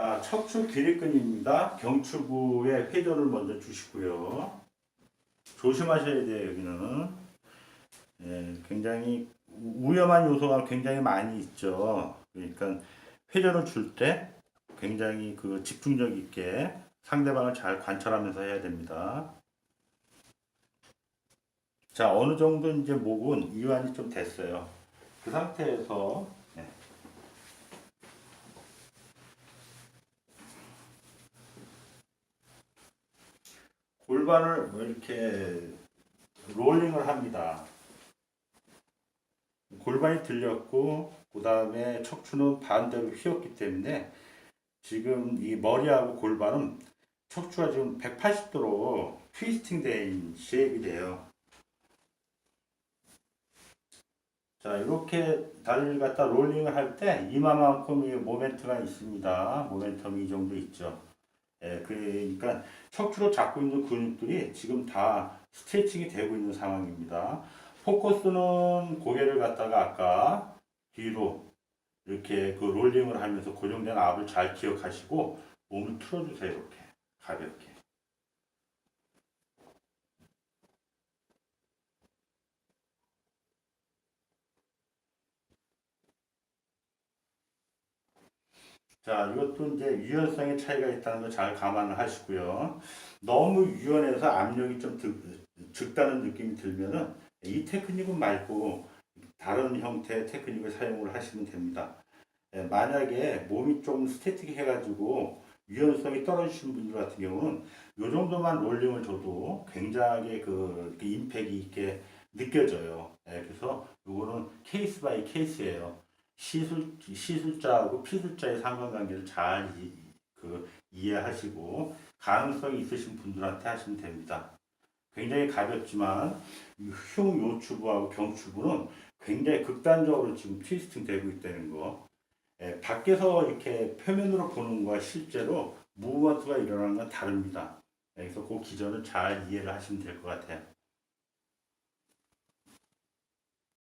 자, 척추 기립근입니다. 경추부에 회전을 먼저 주시고요. 조심하셔야 돼요, 여기는. 예, 굉장히 우- 위험한 요소가 굉장히 많이 있죠. 그러니까 회전을 줄 때 굉장히 그 집중력 있게 상대방을 잘 관찰하면서 해야 됩니다. 자, 어느 정도 이제 목은 이완이 좀 됐어요. 그 상태에서 골반을 뭐 이렇게 롤링을 합니다. 골반이 들렸고 그 다음에 척추는 반대로 휘었기 때문에 지금 이 머리하고 골반은 척추가 지금 180도로 트위스팅 된 쉐입이 돼요. 자 이렇게 다리를 갖다 롤링을 할 때 이마만큼의 모멘트가 있습니다. 모멘텀이 이 정도 있죠. 예, 그러니까 척추로 잡고 있는 근육들이 지금 다 스트레칭이 되고 있는 상황입니다. 포커스는 고개를 갖다가 아까 뒤로 이렇게 그 롤링을 하면서 고정된 압을 잘 기억하시고 몸을 틀어주세요. 이렇게 가볍게. 자, 이것도 이제 유연성의 차이가 있다는 걸잘 감안을 하시고요. 너무 유연해서 압력이 좀 들- 적다는 느낌이 들면은 이 테크닉은 말고 다른 형태의 테크닉을 사용을 하시면 됩니다. 예, 만약에 몸이 좀 스태틱 해가지고 유연성이 떨어지신 분들 같은 경우는 이 정도만 롤링을 줘도 굉장히 그, 그 임팩이 있게 느껴져요. 예, 그래서 이거는 케이스 바이 케이스예요. 시술 시술자하고 피술자의 상관관계를 잘 이, 그 이해하시고 가능성이 있으신 분들한테 하시면 됩니다. 굉장히 가볍지만 이 흉요추부하고 경추부는 굉장히 극단적으로 지금 트위스팅 되고 있다는 거. 예, 밖에서 이렇게 표면으로 보는 거와 실제로 무브먼트가 일어나는 건 다릅니다. 예, 그래서 그 기전을 잘 이해를 하시면 될 것 같아요.